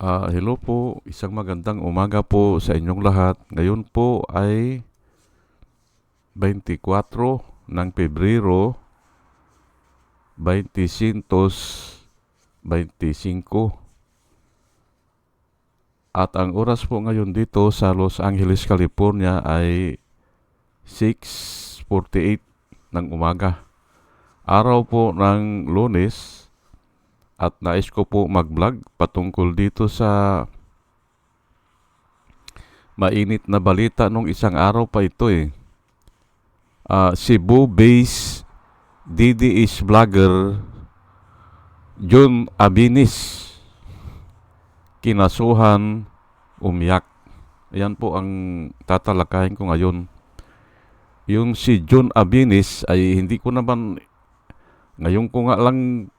Ah, hello po, isang magandang umaga po sa inyong lahat. Ngayon po ay 24 ng Pebrero 2025. At ang oras po ngayon dito sa Los Angeles, California ay 6.48 ng umaga. Araw po ng lunes at nais ko po mag-vlog patungkol dito sa mainit na balita nung isang araw pa ito eh. Ah, Cebu-based DDS vlogger John Abinis kinasuhan umiyak. Ayan po ang tatalakayin ko ngayon. Yung si John Abinis ay hindi ko naman ngayon ko nga lang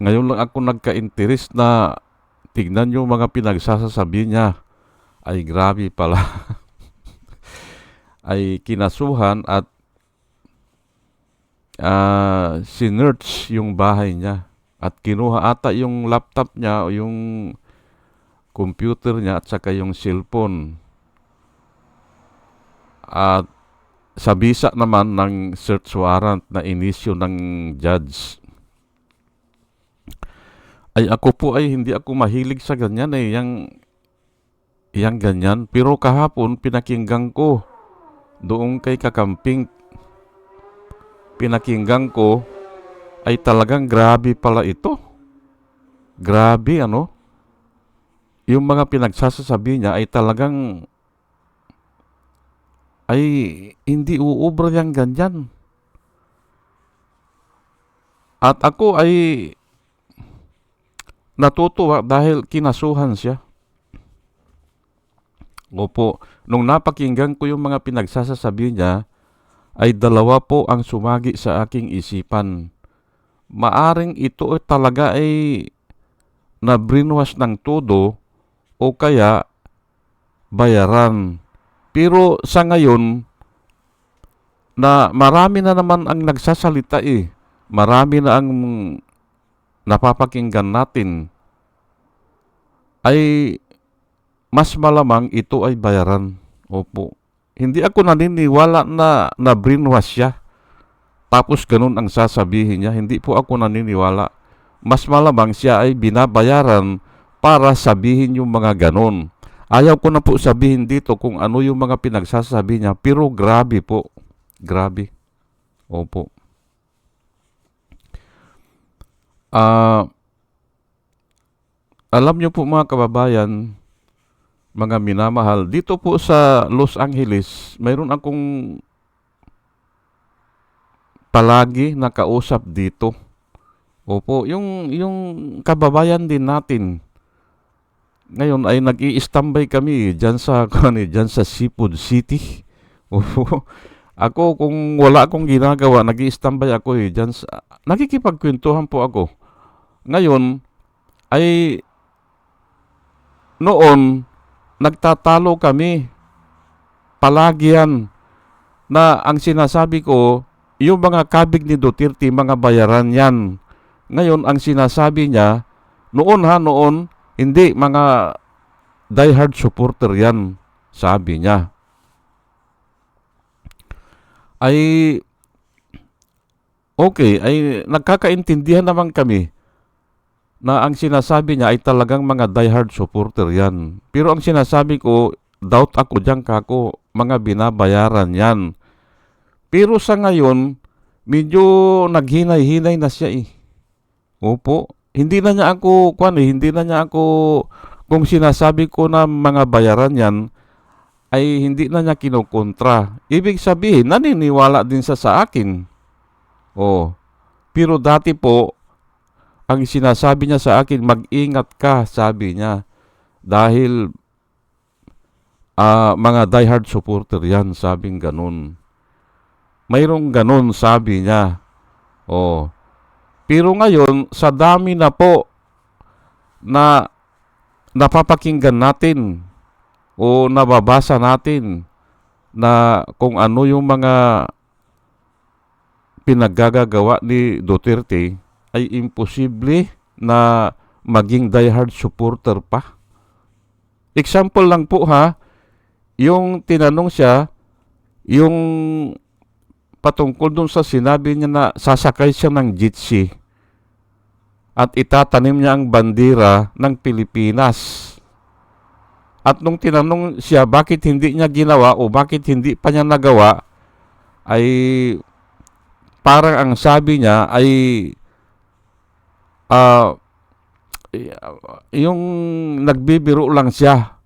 ngayon lang ako nagka-interest na tignan yung mga pinagsasasabi niya. Ay grabe pala. ay kinasuhan at uh, sinerch yung bahay niya. At kinuha ata yung laptop niya o yung computer niya at saka yung cellphone. At sa visa naman ng search warrant na inisyo ng judge ay ako po ay hindi ako mahilig sa ganyan eh, yang yang ganyan. Pero kahapon pinakinggan ko doon kay kakamping. Pinakinggan ko ay talagang grabe pala ito. Grabe ano? Yung mga pinagsasasabi niya ay talagang ay hindi uubra yang ganyan. At ako ay natutuwa dahil kinasuhan siya. Opo, nung napakinggan ko yung mga pinagsasasabi niya, ay dalawa po ang sumagi sa aking isipan. Maaring ito ay talaga ay na brainwash ng todo o kaya bayaran. Pero sa ngayon, na marami na naman ang nagsasalita eh. Marami na ang napapakinggan natin ay mas malamang ito ay bayaran. Opo. Hindi ako naniniwala na na brainwash siya. Tapos ganun ang sasabihin niya. Hindi po ako naniniwala. Mas malamang siya ay binabayaran para sabihin yung mga ganun. Ayaw ko na po sabihin dito kung ano yung mga pinagsasabi niya. Pero grabe po. Grabe. Opo. Ah, alam niyo po mga kababayan, mga minamahal, dito po sa Los Angeles, mayroon akong palagi nakausap dito. Opo, yung yung kababayan din natin. Ngayon ay nag-i-standby kami diyan sa kani diyan sa Seafood City. Opo. Ako kung wala akong ginagawa, nag-i-standby ako eh diyan sa nakikipagkwentuhan po ako. Ngayon ay noon nagtatalo kami. Palagi yan na ang sinasabi ko yung mga kabig ni Duterte mga bayaran yan. Ngayon ang sinasabi niya noon ha noon hindi mga diehard supporter yan sabi niya. Ay okay ay nagkakaintindihan naman kami na ang sinasabi niya ay talagang mga diehard supporter yan. Pero ang sinasabi ko, doubt ako dyan kako, mga binabayaran yan. Pero sa ngayon, medyo naghinay-hinay na siya eh. Opo, hindi na niya ako, kwan eh, hindi na niya ako, kung sinasabi ko na mga bayaran yan, ay hindi na niya kinukontra. Ibig sabihin, naniniwala din sa sa akin. Oh. Pero dati po, ang sinasabi niya sa akin, mag-ingat ka, sabi niya. Dahil uh, mga diehard supporter yan, sabing ganun. Mayroong ganun, sabi niya. Oh. Pero ngayon, sa dami na po na napapakinggan natin o nababasa natin na kung ano yung mga pinaggagawa ni Duterte, ay imposible na maging diehard supporter pa. Example lang po ha, yung tinanong siya, yung patungkol dun sa sinabi niya na sasakay siya ng jeep at itatanim niya ang bandera ng Pilipinas. At nung tinanong siya bakit hindi niya ginawa o bakit hindi pa niya nagawa, ay parang ang sabi niya ay ah, yung nagbibiro lang siya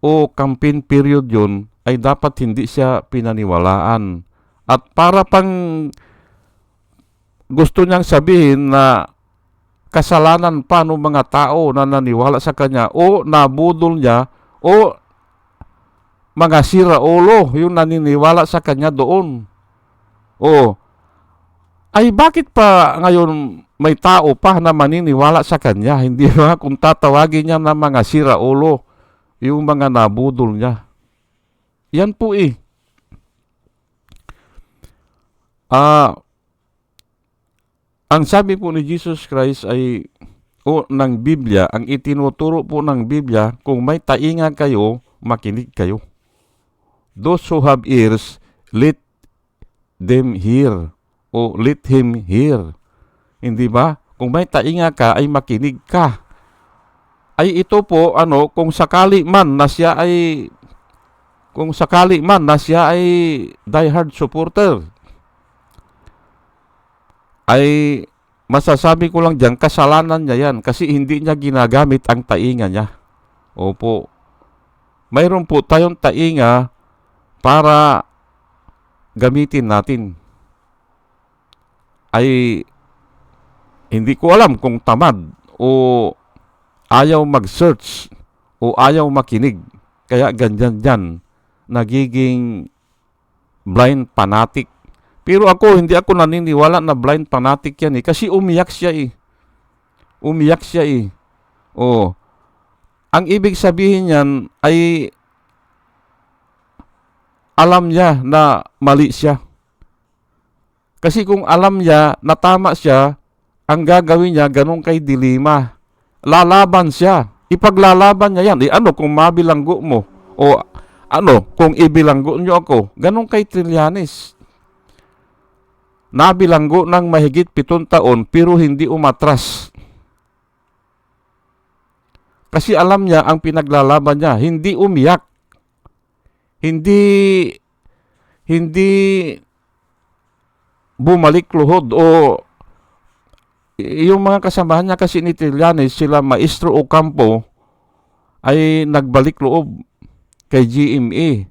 o campaign period yun ay dapat hindi siya pinaniwalaan. At para pang gusto niyang sabihin na kasalanan pa ng mga tao na naniwala sa kanya o nabudol niya o mga siraulo yung naniniwala sa kanya doon. O, ay bakit pa ngayon may tao pa na maniniwala sa kanya? Hindi ba kung tatawagin niya na mga siraulo yung mga nabudol niya? Yan po eh. Ah, ang sabi po ni Jesus Christ ay o ng Biblia, ang itinuturo po ng Biblia, kung may tainga kayo, makinig kayo. Those who have ears, let them hear. O let him hear. Hindi ba? Kung may tainga ka, ay makinig ka. Ay ito po, ano, kung sakali man na siya ay kung sakali man na siya ay diehard supporter, ay masasabi ko lang dyan, kasalanan niya yan kasi hindi niya ginagamit ang tainga niya. Opo. Mayroon po tayong tainga para gamitin natin. Ay hindi ko alam kung tamad o ayaw mag-search o ayaw makinig. Kaya ganyan dyan, nagiging blind fanatic pero ako, hindi ako naniniwala na blind fanatic yan eh. Kasi umiyak siya eh. Umiyak siya eh. Oh. Ang ibig sabihin yan ay alam niya na mali siya. Kasi kung alam niya na tama siya, ang gagawin niya ganun kay dilima. Lalaban siya. Ipaglalaban niya yan. Eh, ano kung mabilanggo mo? O ano kung ibilanggo niyo ako? Ganun kay Trillanes nabilanggo ng mahigit pitong taon pero hindi umatras. Kasi alam niya ang pinaglalaban niya, hindi umiyak. Hindi hindi bumalik luhod o yung mga kasamahan niya kasi ni Trillanes, sila Maestro Ocampo ay nagbalik loob kay GMA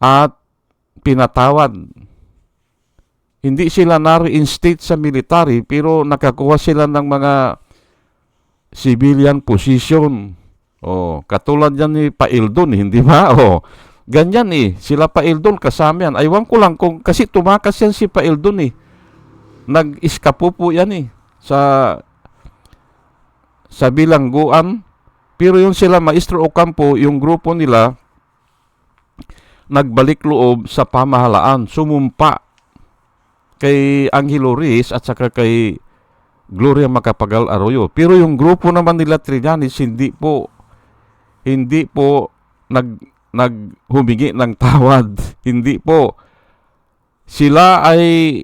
at pinatawad hindi sila na-reinstate sa military pero nakakuha sila ng mga civilian position. Oh, katulad yan ni Paildon, hindi ba? Oh, ganyan eh. Sila Paildon kasama yan. Aywan ko lang kung kasi tumakas yan si Paildon eh. Nag-iskapo po yan eh sa sa bilangguan. Pero yung sila Maestro Ocampo, yung grupo nila nagbalik loob sa pamahalaan, sumumpa kay Angelo Riz at saka kay Gloria Macapagal Arroyo. Pero yung grupo naman nila Trillanes hindi po hindi po nag naghumingi ng tawad. hindi po. Sila ay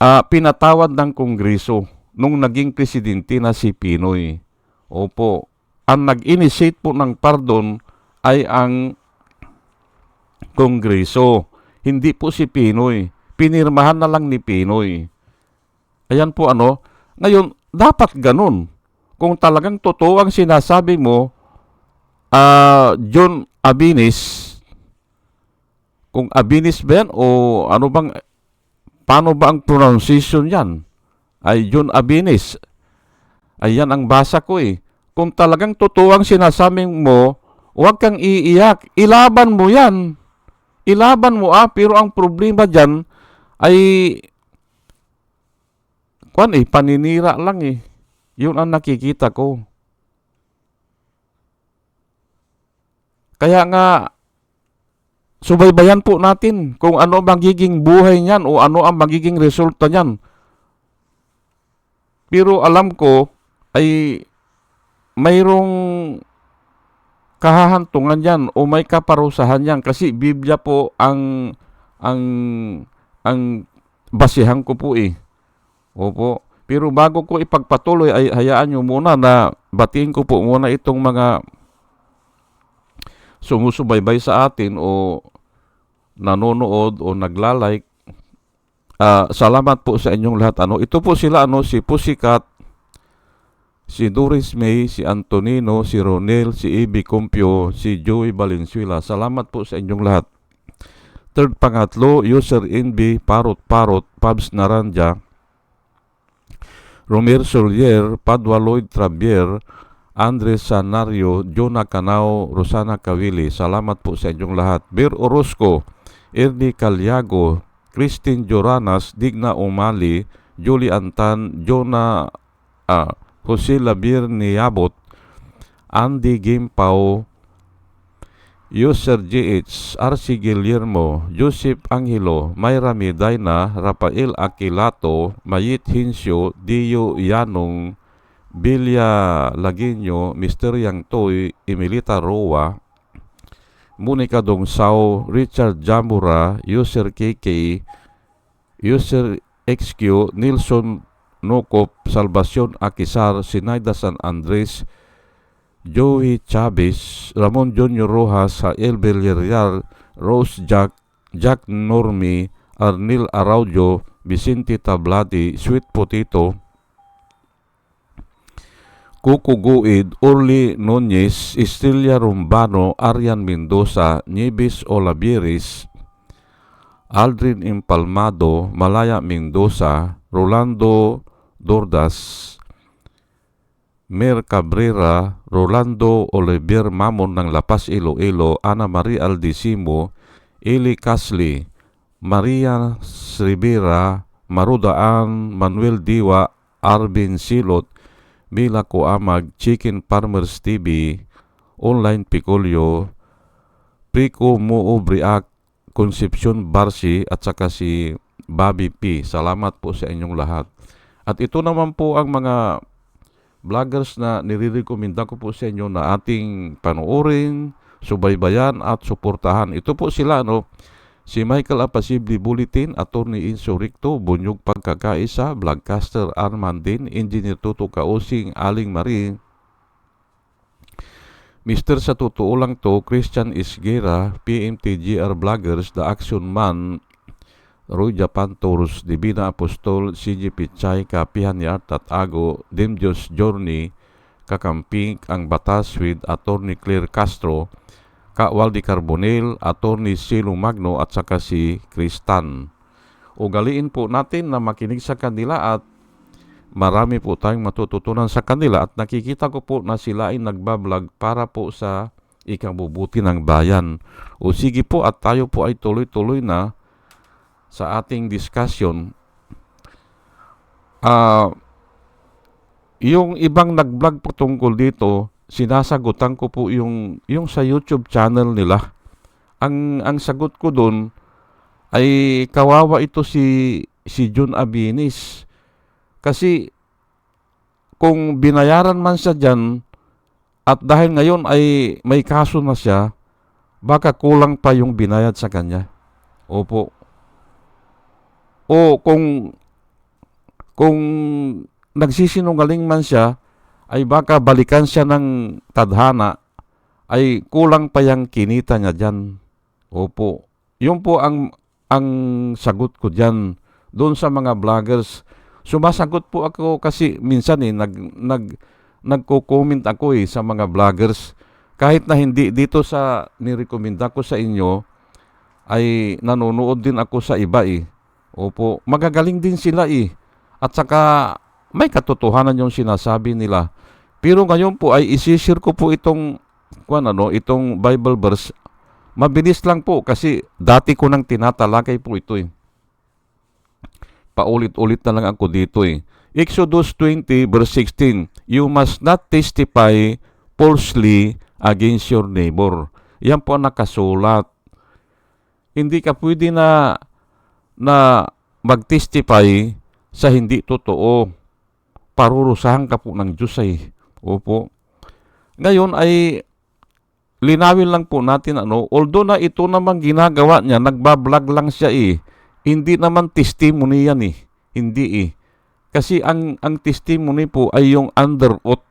uh, pinatawad ng Kongreso nung naging presidente na si Pinoy. Opo. Ang nag-initiate po ng pardon ay ang Kongreso. Hindi po si Pinoy pinirmahan na lang ni Pinoy. Ayan po ano. Ngayon, dapat ganun. Kung talagang totoo ang sinasabi mo, uh, John Abinis, kung Abinis ba yan o ano bang, paano ba ang pronunciation yan? Ay John Abinis. Ayan ang basa ko eh. Kung talagang totoo ang sinasabi mo, huwag kang iiyak. Ilaban mo yan. Ilaban mo ah, pero ang problema dyan, ay kwan eh, paninira lang eh. Yun ang nakikita ko. Kaya nga, subaybayan po natin kung ano magiging buhay niyan o ano ang magiging resulta niyan. Pero alam ko ay mayroong kahahantungan yan o may kaparusahan yan kasi Biblia po ang ang ang basihan ko po eh. Opo. Pero bago ko ipagpatuloy ay hayaan nyo muna na batiin ko po muna itong mga sumusubaybay sa atin o nanonood o naglalike. Ah, salamat po sa inyong lahat. Ano, ito po sila ano si Pusikat, si Doris May, si Antonino, si Ronel, si Ibi Compio, si Joey Valenzuela. Salamat po sa inyong lahat. Third pangatlo, user NB, Parot Parot, Pabs Naranja, Romer Solier, Padua Lloyd Trabier, Andres Sanario, Jonah Canao, Rosana Cavili. Salamat po sa inyong lahat. Bir Orozco, Ernie Calyago, Christine Joranas, Digna Umali, Julie Antan, Jonah ah, Jose Labir Niabot, Andy Gimpao, User GH, RC Guillermo, Joseph Angelo, Mayra Medina, Rafael Aquilato, Mayit Hinsyo, Dio Yanong, Bilya Laginyo, Mr. Yang Toy, Emilita Roa, Monica Dongsao, Richard Jamura, User KK, User XQ, Nilson Nokop, Salvacion Akisar, Sinaida San Andres, Joey Chavez, Ramon Junior Rojas, Jael Villarreal, Rose Jack, Jack Normi, Arnil Araujo, Vicente Tablati, Sweet Potato, Cuco Guid, Orly Nunez, Estrella Rumbano, Arian Mendoza, Nieves Olaviris, Aldrin Impalmado, Malaya Mendoza, Rolando Dordas, Mer Cabrera, Rolando Olivier Mamon ng Lapas Iloilo, Ana Maria Aldisimo, Eli Casli, Maria Rivera, Marudaan, Manuel Diwa, Arvin Silot, Mila Coamag, Chicken Farmers TV, Online Picolio, Prico Moo Briak, Concepcion Barsi at saka si Bobby P. Salamat po sa inyong lahat. At ito naman po ang mga vloggers na nirirekomenda ko po sa inyo na ating panoorin, subaybayan at suportahan. Ito po sila no. Si Michael Apasibli Bulletin, Attorney Insurrecto, Bunyog Pagkakaisa, Vlogcaster Armandin, Engineer Tuto Kausing, Aling Marie, Mr. Sa totoo lang to, Christian Isgera, PMTGR Vloggers, The Action Man, Roy Japan Tours, Divina Apostol, CG Pichay, Kapihan ni Art at Ago, Dimjos Journey, Kakamping, Ang Batas with Attorney Claire Castro, Ka Waldi Carbonel, Attorney Silo Magno at saka si Kristan. Ugaliin po natin na makinig sa kanila at marami po tayong matututunan sa kanila at nakikita ko po na sila ay nagbablog para po sa ikabubuti ng bayan. O sige po at tayo po ay tuloy-tuloy na sa ating discussion. Ah, yung ibang nag-vlog po tungkol dito, sinasagutan ko po yung yung sa YouTube channel nila. Ang ang sagot ko doon ay kawawa ito si si Jun Abinis. Kasi kung binayaran man siya dyan at dahil ngayon ay may kaso na siya, baka kulang pa yung binayad sa kanya. Opo. O kung kung nagsisinungaling man siya, ay baka balikan siya ng tadhana, ay kulang pa yung kinita niya dyan. Opo. Yun po ang, ang sagot ko dyan. Doon sa mga vloggers, sumasagot po ako kasi minsan eh, nag, nag, nagko-comment ako eh sa mga vloggers. Kahit na hindi dito sa nirekomenda ko sa inyo, ay nanonood din ako sa iba eh. Opo, magagaling din sila eh. At saka may katotohanan yung sinasabi nila. Pero ngayon po ay isishare ko po itong kuan ano, itong Bible verse. Mabilis lang po kasi dati ko nang tinatalakay po ito eh. Paulit-ulit na lang ako dito eh. Exodus 20 verse 16, You must not testify falsely against your neighbor. Yan po ang nakasulat. Hindi ka pwede na na mag-testify sa hindi totoo. Parurusahan ka po ng Diyos ay. Opo. Ngayon ay linawin lang po natin ano, although na ito naman ginagawa niya, nagbablog lang siya eh. Hindi naman testimony yan eh. Hindi eh. Kasi ang ang testimony po ay yung under oath.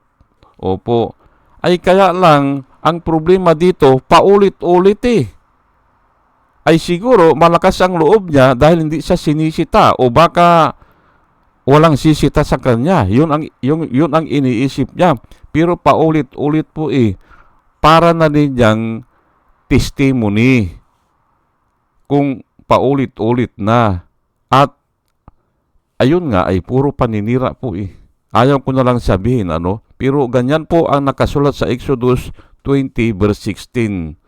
Opo. Ay kaya lang ang problema dito paulit-ulit eh. Ay siguro malakas ang loob niya dahil hindi siya sinisita o baka walang sisita sa kanya. Yun ang yung yun ang iniisip niya. Pero paulit-ulit po eh para na din niyang testimony kung paulit-ulit na at ayun nga ay puro paninira po eh. Ayaw ko na lang sabihin ano, pero ganyan po ang nakasulat sa Exodus 20 verse 16.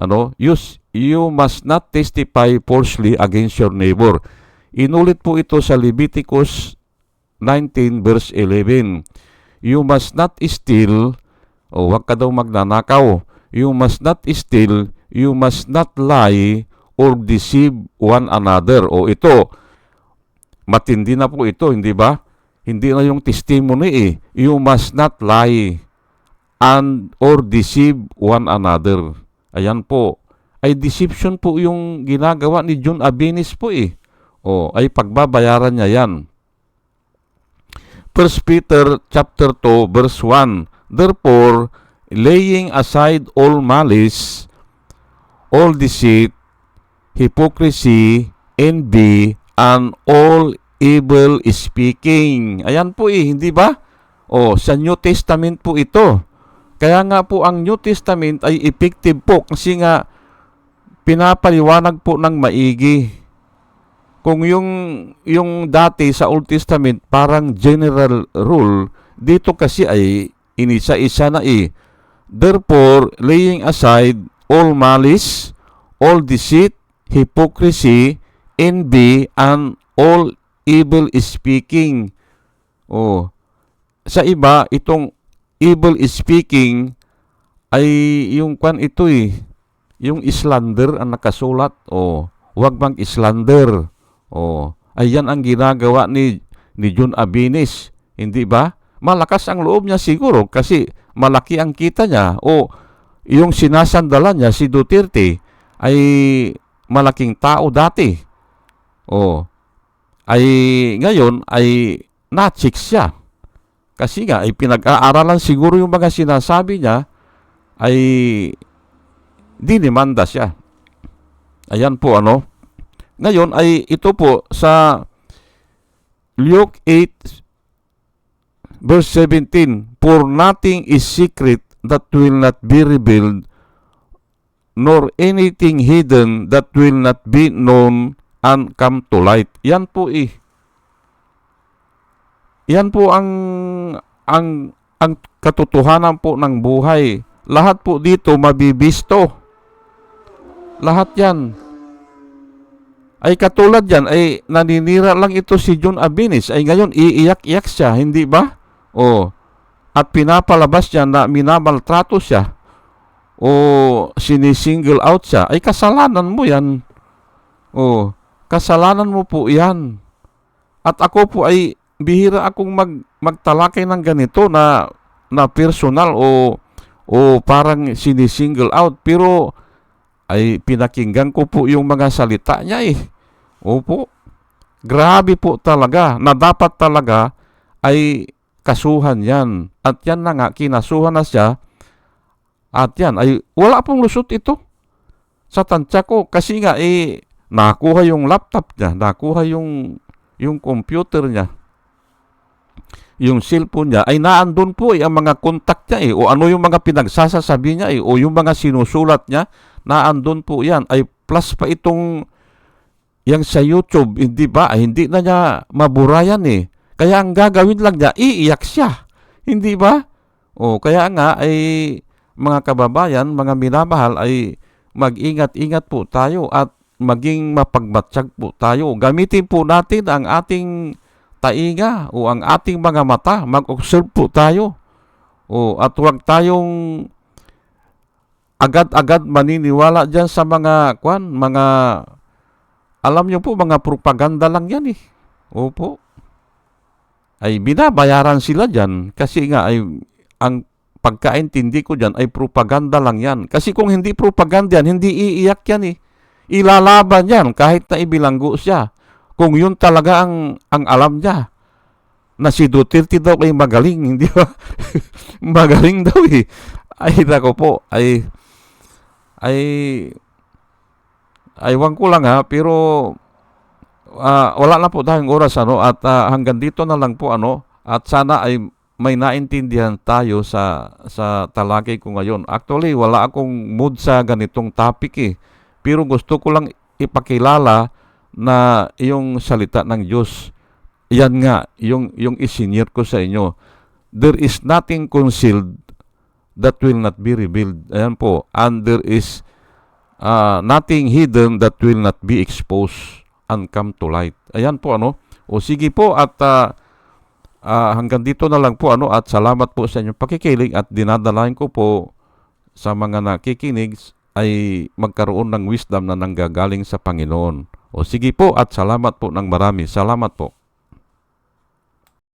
Ano, you, you must not testify falsely against your neighbor. Inulit po ito sa Leviticus 19 verse 11. You must not steal, o huwag ka daw magnanakaw. You must not steal, you must not lie, or deceive one another. O ito, matindi na po ito, hindi ba? Hindi na yung testimony eh. You must not lie and or deceive one another. Ayan po. Ay deception po yung ginagawa ni John Abinis po eh. O, ay pagbabayaran niya yan. 1 Peter chapter 2 verse 1 Therefore laying aside all malice all deceit hypocrisy envy and all evil speaking. Ayan po eh hindi ba? O sa New Testament po ito. Kaya nga po ang New Testament ay effective po kasi nga pinapaliwanag po ng maigi kung yung yung dati sa Old Testament parang general rule dito kasi ay inisa-isa na eh. Therefore laying aside all malice all deceit hypocrisy envy and all evil speaking. Oh sa iba itong evil speaking ay yung kwan ito eh yung slander ang nakasulat. Oh wag bang slander Oh, ayan ang ginagawa ni ni Jun Abinis, hindi ba? Malakas ang loob niya siguro kasi malaki ang kita niya o yung sinasandalan niya si Duterte ay malaking tao dati. Oh, ay ngayon ay na-check siya. Kasi nga ay pinag-aaralan siguro yung mga sinasabi niya ay dinimanda siya. Ayan po ano. Ngayon ay ito po sa Luke 8 verse 17, For nothing is secret that will not be revealed, nor anything hidden that will not be known and come to light. Yan po eh. Yan po ang ang ang katotohanan po ng buhay. Lahat po dito mabibisto. Lahat yan ay katulad yan, ay naninira lang ito si John Abinis, ay ngayon iiyak-iyak siya, hindi ba? O, at pinapalabas niya na minamaltrato siya, o sinisingle out siya, ay kasalanan mo yan. O, kasalanan mo po yan. At ako po ay bihira akong mag, magtalakay ng ganito na, na personal o, o parang sinisingle out, pero ay pinakinggan ko po yung mga salita niya eh. Opo. Grabe po talaga na dapat talaga ay kasuhan yan. At yan na nga, kinasuhan na siya. At yan, ay wala pong lusot ito. Sa tansya ko, kasi nga eh, nakuha yung laptop niya, nakuha yung, yung computer niya yung cellphone niya ay naandun po eh, ang mga contact niya eh, o ano yung mga pinagsasasabi niya eh, o yung mga sinusulat niya naandun po yan. Ay plus pa itong yang sa YouTube, hindi ba? Hindi na niya maburayan eh. Kaya ang gagawin lang niya, iiyak siya. Hindi ba? O, kaya nga ay mga kababayan, mga minamahal ay mag-ingat-ingat po tayo at maging mapagmatsyag po tayo. Gamitin po natin ang ating tainga o ang ating mga mata. Mag-observe po tayo. O, at huwag tayong agad-agad maniniwala diyan sa mga kwan, mga alam niyo po mga propaganda lang 'yan eh. Opo. ay binabayaran sila dyan kasi nga ay ang pagkaintindi ko dyan ay propaganda lang yan. Kasi kung hindi propaganda yan, hindi iiyak yan eh. Ilalaban yan kahit na ibilanggo siya. Kung yun talaga ang, ang alam niya na si Duterte daw ay magaling, hindi ba? magaling daw eh. Ay, nako po, ay, ay, aywan ko lang ha, pero ah, wala na po tayong oras ano at ah, hanggang dito na lang po ano at sana ay may naintindihan tayo sa sa talakay ko ngayon. Actually, wala akong mood sa ganitong topic eh. Pero gusto ko lang ipakilala na yung salita ng Diyos. Yan nga, yung, yung isinyer ko sa inyo. There is nothing concealed that will not be revealed. Ayan po. And there is uh, nothing hidden that will not be exposed and come to light. Ayan po ano. O sige po at ah, ah, hanggang dito na lang po ano at salamat po sa inyong pakikinig at dinadalain ko po sa mga nakikinig ay magkaroon ng wisdom na nanggagaling sa Panginoon. O sige po at salamat po ng marami. Salamat po.